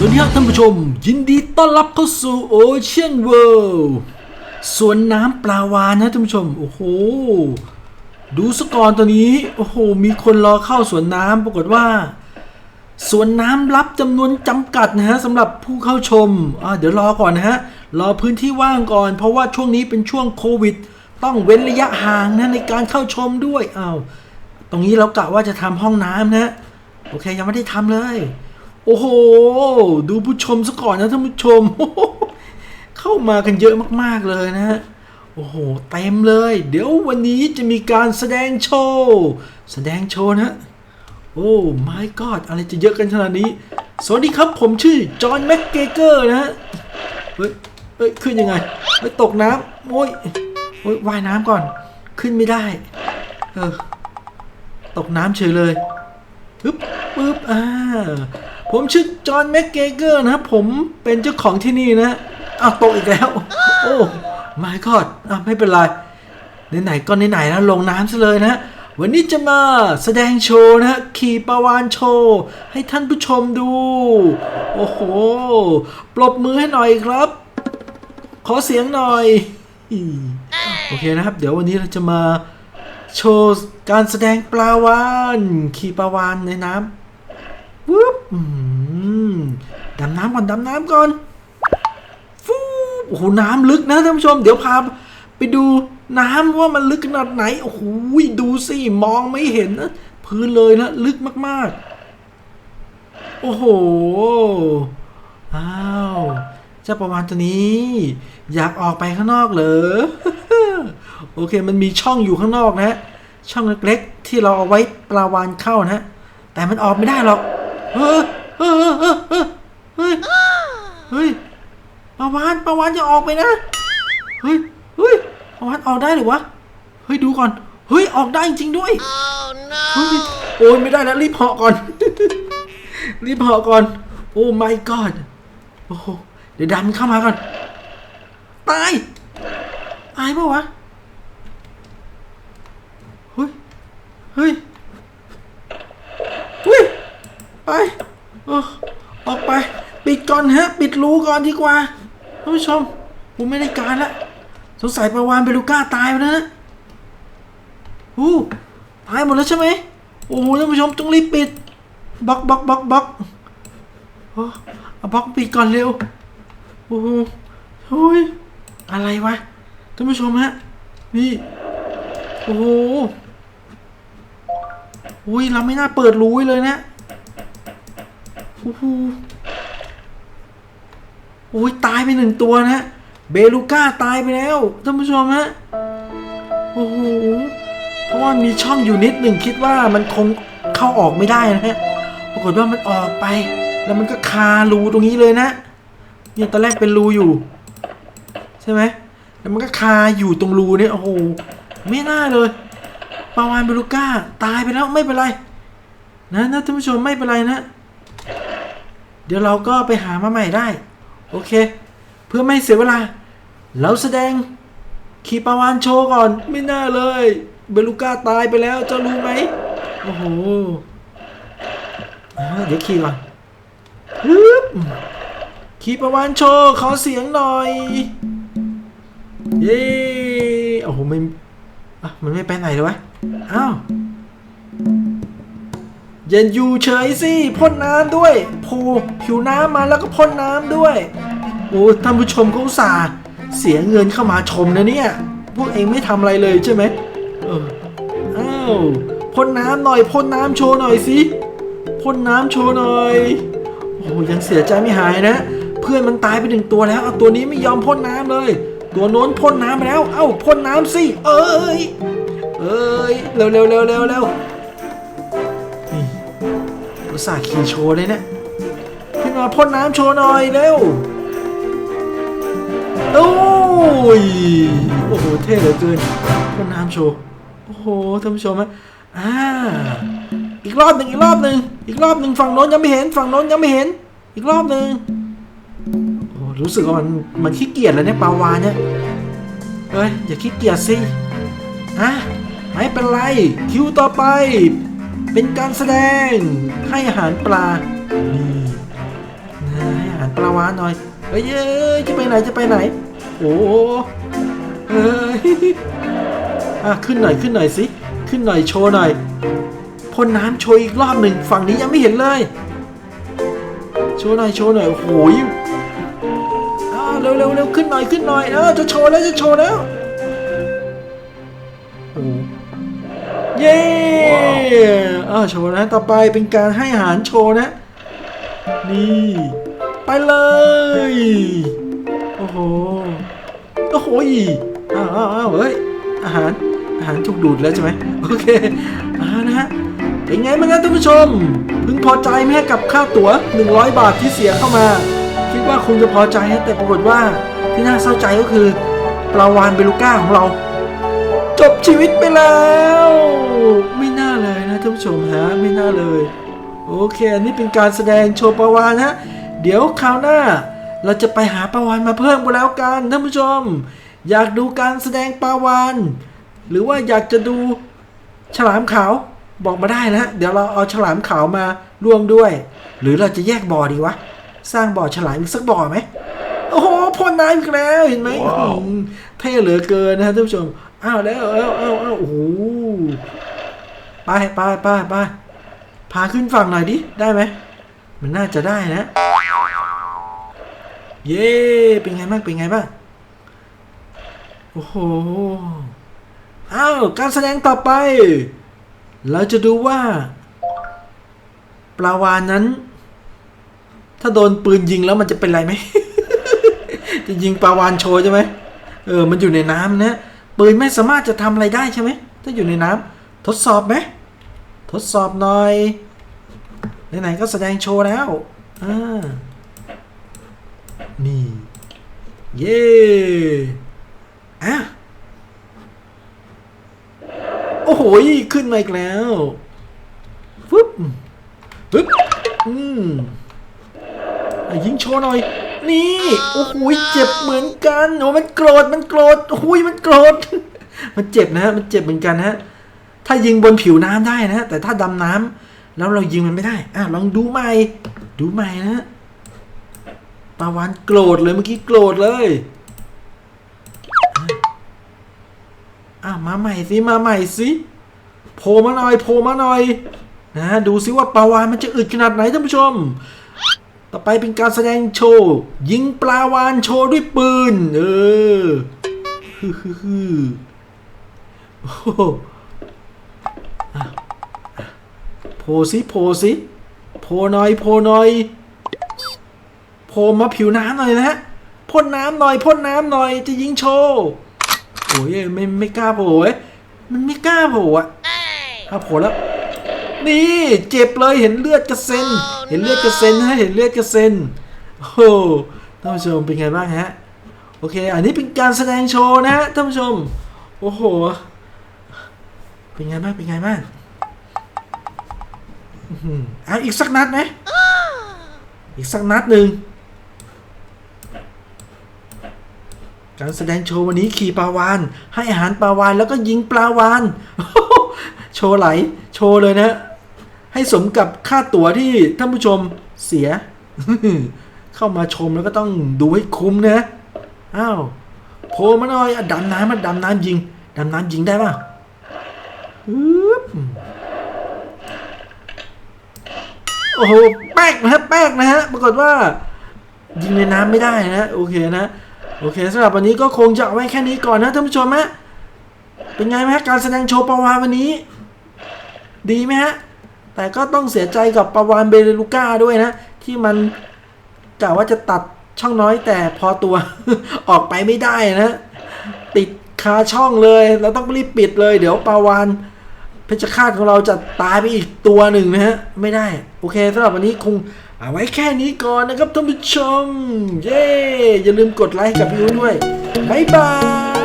สวัสดีครับท่านผู้ชม ยินดีต้อนรับเข้าสู่โอเชียนเวิลด์สวนน้ำปลาวานนะท่านผู้ชม โอ้โห ดูสกอนตัวนี้ โอ้โห มีคนรอเข้าสวนน้ำปรากฏว่า สวนน้ำรับจำนวนจำกัดนะฮะสำหรับผู้เข้าชมอ่าเดี๋ยวรอก่อนนะฮะ รอพื้นที่ว่างก่อน เพราะว่าช่วงนี้เป็นช่วงโควิด ต้องเว้นระยะห่างนะในการเข้าชมด้วยอ้าวตรงนี้เรากะว่าจะทำห้องน้ำนะ โอเคยังไม่ได้ทำเลย โอ้โห ดูผู้ชมซะก่อนนะท่านผู้ชม เข้ามากันเยอะมากๆเลยนะฮะโอ้โห เต็มเลย เดี๋ยววันนี้จะมีการแสดงโชว์ แสดงโชว์นะ โอ้ my god อะไรจะเยอะกันขนาดนี้ สวัสดีครับผมชื่อ จอห์นแม็กเกเกอร์นะฮะ เฮ้ย เฮ้ย ขึ้นยังไงเฮ้ยตกน้ำโอ้ย โอ้ย ว่ายน้ำก่อน ขึ้นไม่ได้ เออ ตกน้ำเฉยเลยปึ๊บปึ๊บอ่า ผมชื่อจอห์นแม็กเกเกอร์นะครับ ผมเป็นเจ้าของที่นี่นะอ้าวตกอีกแล้ว โอ้ไม่กอดอะไม่เป็นไรไหนๆก็ไหนๆนะลงน้ำซะเลยนะวันนี้จะมาแสดงโชว์นะขี่ปลาวานโชว์ ให้ท่านผู้ชมดู โอ้โห ปรบมือให้หน่อยครับ ขอเสียงหน่อย โอเคนะครับ เดี๋ยววันนี้เราจะมาโชว์การแสดงปลาวาน ขี่ปลาวานในน้ำ อืมดำน้ำก่อนดำน้ำก่อนฟูโอ้โหน้ำลึกนะท่านผู้ชม เดี๋ยวพาไปดูน้ำว่ามันลึกขนาดไหนโอ้โหดูสิมองไม่เห็นนะพื้นเลยนะลึกมากๆ โอ้โหอ้าวเจ้าประวานตัวนี้ อยากออกไปข้างนอกเหรอโอเคมันมีช่องอยู่ข้างนอกนะ ช่องเล็กๆที่เราเอาไว้ปลาวานเข้านะ แต่มันออกไม่ได้หรอก เฮ้ยเฮ้ยเฮ้ยเฮ้ยเฮ้ยเฮ้ยปลาวานปลาวานจะออกไปนะเฮ้ยเฮ้ยปลาวานออกได้หรือวะเฮ้ยดูก่อนเฮ้ยออกได้จริงด้วยเฮ้ยโอ้ยไม่ได้แล้วรีบเหาะก่อน รีบเหาะก่อน โอ้ my god โอ้โหเดี๋ยวดันเข้ามาก่อนตายตายปะวะเฮ้ยเฮ้ย ไปเออออกไป ปิดก่ อนฮะ ปิดรูก่อนดีกว่าท่านผู้ชมผมไม่ได้การละสงสัยประวานเบลูก้าตายไปแล้วนะอู้ตายหมดแล้วใช่ไหมโอ้โหท่านผู้ชมต้องรีบปิดบล็อกบล็อกบล็อกบล็อกเอาบล็อกปิดก่อนเร็วโอ้โหเฮ้ยอะไรวะท่านผู้ชมฮะนี่โอ้โหอุ้ยเราไม่น่าเปิดรู้เลยนะโอ้โห อ้ยตายไปหนึ่งตัวนะเบลูก้าตายไปแล้วท่านผู้ชมฮะโอ้โหเพราะว่ามีช่องอยู่นิดหนึ่งคิดว่ามันคงเข้าออกไม่ได้นะฮะปรากฏว่ามันออกไป แล้วมันก็คารูตรงนี้เลยนะเนี่ยตอนแรกเป็นรูอยู่ ใช่ไหมแล้วมันก็คาอยู่ตรงรูเนี่ยโอ้โหไม่น่าเลยปาวานเบลูก้าตายไปแล้วไม่เป็นไร นะนะท่านผู้ชมไม่เป็นไรนะ เดี๋ยวเราก็ไปหามาใหม่ได้ โอเค เพื่อไม่เสียเวลา เราแสดงขี่ปาวานโชว์ก่อน ไม่น่าเลย เบลูก้าตายไปแล้วเจ้ารู้ไหมโอ้โหเดี๋ยวขี่ก่อนฮึบขี่ปาวานโชว์ขอเสียงหน่อย เย้โอ้โหม่อะมันไม่ไปไหนเลยวะ อ้าว อยันอยู่เฉยสิพ่นน้ำด้วยโผล่ผิวน้ำมาแล้วก็พ่นน้ำด้วย โอ้ท่านผู้ชมเขาอุตส่าห์เสียเงินเข้ามาชมนะเนี่ย พวกเองไม่ทำอะไรเลยใช่ไหมเอออ้าวพ่นน้ำหน่อยพ่นน้ำโชว์หน่อยสิพ่นน้ำโชว์หน่อย โอ้ยังเสียใจไม่หายนะ เพื่อนมันตายไปหนึ่งตัวแล้วเอาตัวนี้ไม่ยอมพ่นน้ำเลย ตัวโน้นพ่นน้ำไปแล้ว เอ้าพ่นน้ำสิ เอ้ยเอ้ยเร็วเร็วเร็วเร็วเร็ว อุตส่าห์ขี่โชว์เลยเนี่ยขึ้นมาพ่นน้ำโชว์หน่อยเร็วโอ้ยโอ้โหเท่เหลือเกินพ่นน้ำโชว์โอ้โหท่านผู้ชมฮะอ่าอีกรอบหนึ่งอีกรอบหนึ่งอีกรอบหนึ่งฝั่งโน้นยังไม่เห็นฝั่งโน้นยังไม่เห็น อีกรอบหนึ่งโอ้รู้สึกว่ามันมันขี้เกียจแล้วเนี่ยปาวานเนี่ยเอ้ยอย่าขี้เกียจสิอะไม่เป็นไรคิวต่อไป เป็นการแสดงให้อาหารปลานี่นะารปลาวานหน่อยเฮ้ยเอ้ยจะไปไหนจะไปไหน โอ้โหเฮ้ยอะขึ้นหน่อยขึ้นหน่อยสิขึ้นหน่อยโชว์หน่อยพ่นน้ำโชว์อีกรอบหนึ่งฝั่งนี้ยังไม่เห็นเลยโชว์หน่อยโชว์หน่อยโอ้โหยอ่าเร็วเร็วเร็วขึ้นหน่อยขึ้นหน่อยเออจะโชว์แล้วจะโชว์แล้วโอ้ เย้อ่าโชว์นะต่อไปเป็นการให้อาหารโชว์นะ นี่ ไปเลย โอ้โห โอ้โหอ้าวอ้าวเฮ้ย อาหาร อาหารถูกดูดแล้วใช่ไหมโอเคอ่านะฮะเป็นไงบ้างครับท่านผู้ชม พึงพอใจไหมกับค่าตั๋ว 100 บาทที่เสียเข้ามา คิดว่าคงจะพอใจฮะแต่ปรากฏว่าที่น่าเศร้าใจก็คือปลาวานเบลูก้าของเรา จบชีวิตไปแล้ว น่าเลยนะท่านผู้ชมฮะไม่น่าเลย โอเคอันนี้เป็นการแสดงโชว์ปลาวานฮะเดี๋ยวคราวหน้า เราจะไปหาปลาวานมาเพิ่มกันแล้วกันท่านผู้ชม อยากดูการแสดงปลาวานหรือว่าอยากจะดูฉลามขาวบอกมาได้นะเดี๋ยวเราเอาฉลามขาวมาร่วมด้วย หรือเราจะแยกบ่อดีวะสร้างบ่อฉลามอีกสักบ่อไหมโอ้โหพ่นน้ำอีกแล้วเห็นไหมว้าวอืมเท่เหลือเกินนะท่านผู้ชมอ้าวแล้วอ้าวอ้าวอ้าวโอ้โห ไปไปไปไปพาขึ้นฝั่งหน่อยดิ ได้ไหม มันน่าจะได้นะ เย้เป็นไงบ้างเป็นไงบ้าง โอ้โหอ้าวการแสดงต่อไป เราจะดูว่า ปลาวานนั้น ถ้าโดนปืนยิงแล้วมันจะเป็นไรไหม จะยิงปลาวานโชว์ใช่ไหมเออ มันอยู่ในน้ำนะปืนไม่สามารถจะทำอะไรได้ใช่ไหม ถ้าอยู่ในน้ำทดสอบไหม ทดสอบหน่อย ไหนๆก็แสดงโชว์แล้วอ่านี่ เย้อะโอ้โหขึ้นมาอีกแล้วฟึบฟึบอืมอะยิงโชว์หน่อย นี่ โอ้โหเจ็บเหมือนกัน โอ้มันโกรธ มันโกรธโอ้โหมันโกรธ มันเจ็บนะฮะ มันเจ็บเหมือนกันฮะ ถ้ายิงบนผิวน้ำได้นะแต่ถ้าดำน้ำแล้วเรายิงมันไม่ได้อะลองดูใหม่ดูใหม่นะปลาวานโกรธเลยเมื่อกี้โกรธเลยอะมาใหม่สิมาใหม่สิโผล่มาหน่อยโผล่มาหน่อยนะดูสิว่าปลาวานมันจะอึดขนาดไหนท่านผู้ชม ต่อไปเป็นการแสดงโชว์ ยิงปลาวานโชว์ด้วยปืน เออฮึฮึฮึโอ้โหอะอะโผล่ สิโผล่สิโผล่หน่อยโผล่หน่อยโผล่มาผิวน้ำหน่อยนะฮะพ่นน้ำหน่อยพ่นน้ำหน่อยจะยิงโชว์โอ้ยไม่ไม่กล้าโผล่เมันไม่กล้าโผล่อะถ้าโผล่แล้ว นี่เจ็บเลยเห็นเลือดกระเซ็น เห็นเลือดกระเซ็นนะเห็นเลือดกระเซ็นโอ้ท่านผู้ชมเป็นไงบ้างฮะโอเค อันนี้เป็นการแสดงโชว์นะฮะท่านผู้ชม โอ้โห เป็นไงบ้างเป็นไงบ้าง อื้อหืออะอีกสักนัดไหมอีกสักนัดหนึ่งการแสดงโชว์วันนี้ขี่ปลาวาน ให้อาหารปลาวานแล้วก็ยิงปลาวาน โชว์ไหล โชว์เลยนะ ให้สมกับค่าตั๋วที่ท่านผู้ชมเสีย เข้ามาชมแล้วก็ต้องดูให้คุ้มนะ อ้าวโผล่มาหน่อยอะดำน้ำมาดำน้ำยิงดำน้ำยิงได้ป่ะฮึบ โอ้โหแป๊กนะฮะแป๊กนะฮะปรากฏว่ายิงในน้ำไม่ได้นะโอเคนะโอเคสำหรับวันนี้ก็คงจะเอาไว้แค่นี้ก่อนนะท่านผู้ชมฮะเป็นไงไหมฮะการแสดงโชว์ประวานวันนี้ ดีไหมฮะแต่ก็ต้องเสียใจกับประวานเบเลลูก้าด้วยนะ ที่มันกะว่าจะตัดช่องน้อยแต่พอตัว ออกไปไม่ได้นะ ติดคาช่องเลย เราต้องรีบปิดเลย เดี๋ยวปาวาน เพชรฆาตของเราจะตายไปอีกตัวหนึ่งนะฮะ ไม่ได้ โอเคสำหรับวันนี้คงเอาไว้แค่นี้ก่อนนะครับท่านผู้ชม เย้ อย่าลืมกดไลค์กับพี่อุ้ยด้วย บ๊ายบาย